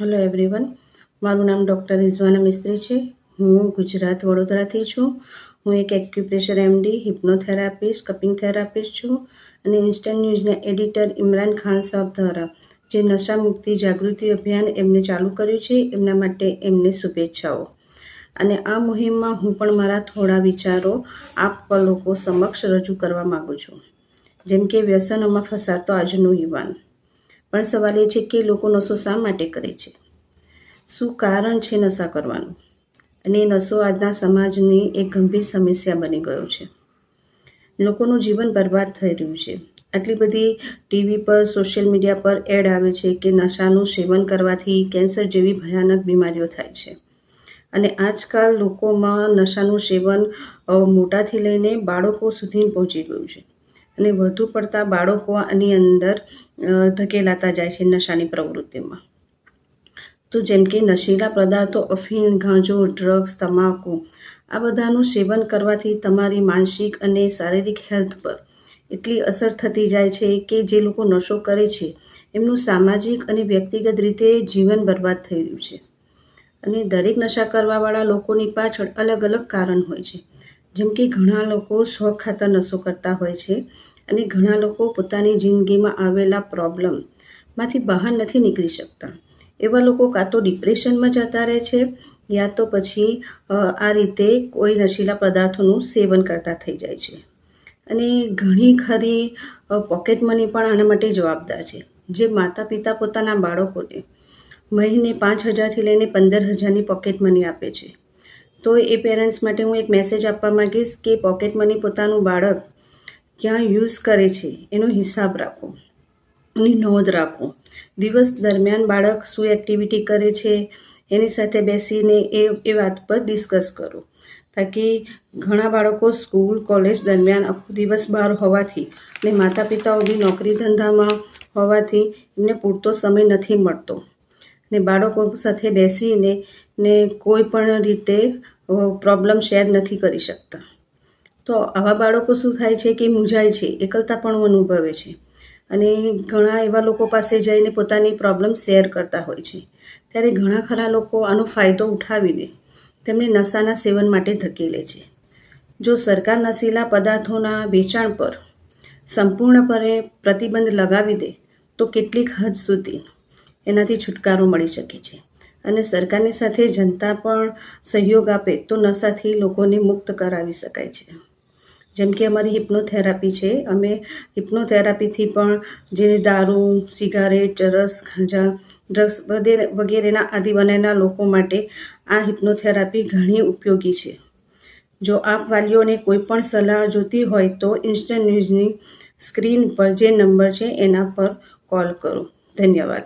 Hello everyone મારું નામ doctor Rizwana મિસ્ત્રી છે. હું ગુજરાત વડોદરાથી છું. હું એક acupressure MD hypnotherapist cupping therapist છું અને ઇન્સ્ટન્ટ ન્યૂઝના એડિટર ઇમરાન ખાન સાહેબ દ્વારા જે નશા મુક્તિ જાગૃતિ અભિયાન એમને ચાલુ કર્યું છે, એમના માટે એમને શુભેચ્છાઓ. અને આ મુહિમમાં હું પણ મારા થોડા વિચારો આપ લોકો સમક્ષ રજૂ કરવા માગું છું. જેમ કે વ્યસનોમાં ફસાતો આજનો યુવાન. પણ સવાલ એ છે કે લોકો નશો શા માટે કરે છે? શું કારણ છે નશા કરવાનું? અને નશો આજના સમાજની એક ગંભીર સમસ્યા બની ગયો છે. લોકોનું જીવન બરબાદ થઈ રહ્યું છે. આટલી બધી ટીવી પર, સોશિયલ મીડિયા પર એડ આવે છે કે નશાનું સેવન કરવાથી કેન્સર જેવી ભયાનક બીમારીઓ થાય છે. અને આજકાલ લોકોમાં નશાનું સેવન મોટાથી લઈને બાળકો સુધી પહોંચી ગયું છે. અને વધુ પડતા બાળકો આની અંદર ધકેલાતા જાય છે નશાની પ્રવૃત્તિમાં. તો જેમ કે નશીલા પદાર્થો, અફીણ, ગાંજો ડ્રગ્સ તમાકુ, આ બધાનું સેવન કરવાથી તમારી માનસિક અને શારીરિક હેલ્થ પર એટલી અસર થતી જાય છે કે જે લોકો નશો કરે છે, એમનું સામાજિક અને વ્યક્તિગત રીતે જીવન બરબાદ થઈ રહ્યું છે. અને દરેક નશા કરવાવાળા લોકોની પાછળ અલગ અલગ કારણ હોય છે. જેમ કે ઘણા લોકો શોખ ખાતર નશો કરતા હોય છે અને ઘણા લોકો પોતાની જિંદગીમાં આવેલા પ્રોબ્લમમાંથી બહાર નથી નીકળી શકતા. એવા લોકો કાં તો ડિપ્રેશનમાં જતા રહે છે, યા તો પછી આ રીતે કોઈ નશીલા પદાર્થોનું સેવન કરતા થઈ જાય છે. અને ઘણી ખરી પોકેટ મની પણ આના માટે જવાબદાર છે. જે માતા પિતા પોતાના બાળકોને મહિને પાંચ હજારથી લઈને પંદર હજારની પોકેટ મની આપે છે. તો એ પેરેન્ટ્સ માટે હું એક મેસેજ આપવા માગીશ કે પોકેટ મની પોતાનું બાળક ક્યાં યુઝ કરે છે, એનો હિસાબ રાખો. એની નોંધ રાખો. દિવસ દરમિયાન બાળક શું એક્ટિવિટી કરે છે, એની સાથે બેસીને એ એ વાત પર ડિસ્કસ કરો. તાકી ઘણા બાળકો સ્કૂલ કોલેજ દરમિયાન આખો દિવસ બહાર હોવાથી અને માતા પિતાઓ બી નોકરી ધંધામાં હોવાથી એમને પૂરતો સમય નથી મળતો. ને બાળકો સાથે બેસીને ને કોઈ પણ રીતે પ્રોબ્લેમ શેર નથી કરી શકતા. તો આવા બાળકો શું થાય છે કે મૂંઝાય છે? એકલતા પણ અનુભવે છે. અને ઘણા એવા લોકો પાસે જઈને પોતાની પ્રોબ્લેમ શેર કરતા હોય છે. ત્યારે ઘણા ખરા લોકો આનો ફાયદો ઉઠાવીને તેમને નશાના સેવન માટે ધકેલે છે. જો સરકાર નશીલા પદાર્થોના વેચાણ પર સંપૂર્ણપણે પ્રતિબંધ લગાવી દે, તો કેટલીક હદ સુધી એનાથી છુટકારો મળી શકે છે. અને સરકારની સાથે જનતા પણ સહયોગ આપે તો નશાથી લોકોને મુક્ત કરાવી શકાય છે. જેમ કે અમારી હિપ્નોથેરાપી છે. અમે હિપ્નોથેરાપીથી પણ જે દારૂ, સિગારેટ ચરસ ગાંજા, ડ્રગ્સ વગેરે વગેરેના આદિ બનાવેલા લોકો માટે આ હિપ્નોથેરાપી ઘણી ઉપયોગી છે. જો આપ વાલીઓને કોઈ પણ સલાહ જોતી હોય તો ઇન્સ્ટન્ટ ન્યૂઝની સ્ક્રીન પર જે નંબર છે એના પર કોલ કરો. ધન્યવાદ.